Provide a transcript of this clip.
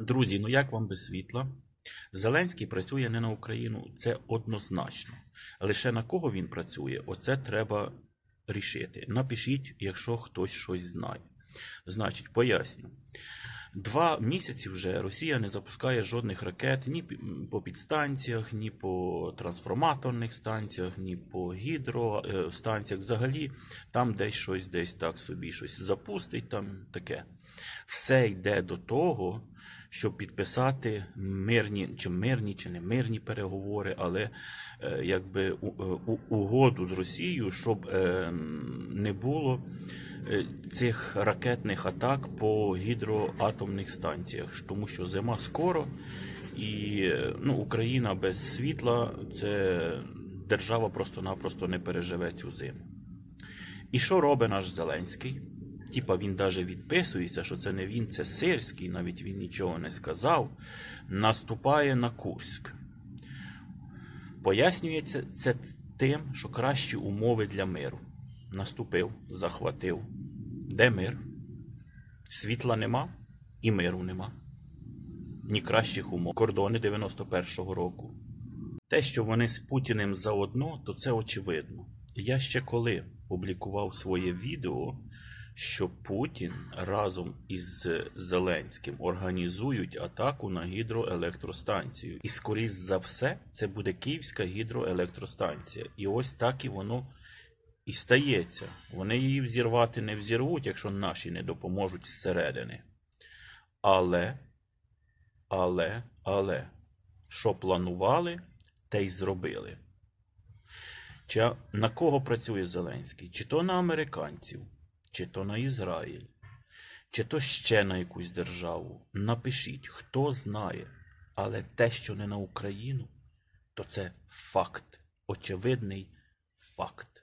Друзі, ну як вам без світла? Зеленський працює не на Україну, це однозначно. Лише на кого він працює, оце треба рішити. Напишіть, якщо хтось щось знає. Значить, поясню. Два місяці вже Росія не запускає жодних ракет ні по підстанціях, ні по трансформаторних станціях, ні по гідростанціях. Взагалі, там десь щось, десь так собі щось запустить, там таке. Все йде до того, щоб підписати мирні, чи мирні, чи не мирні переговори, але е, якби е, угоду з Росією, щоб е, не було цих ракетних атак по гідроатомних станціях, тому що зима скоро, і ну, Україна без світла це держава просто-напросто не переживе цю зиму. І що робить наш Зеленський? Типа він даже відписується, що це не він, це Сирський, навіть він нічого не сказав. Наступає на Курськ. Пояснюється це тим, що кращі умови для миру. Наступив, захватив. Де мир? Світла нема і миру нема. Ні кращих умов. Кордони 91-го року. Те, що вони з Путіним заодно, то це очевидно. Я ще коли публікував своє відео, що Путін разом із Зеленським організують атаку на гідроелектростанцію. І скоріш за все, це буде Київська гідроелектростанція. І ось так і воно і стається. Вони її взірвати не взірвуть, якщо наші не допоможуть зсередини. Але, але, але, що планували, те й зробили. Чи на кого працює Зеленський? Чи то на американців, чи то на Ізраїль, чи то ще на якусь державу. Напишіть, хто знає. Але те, що не на Україну, то це факт, очевидний факт.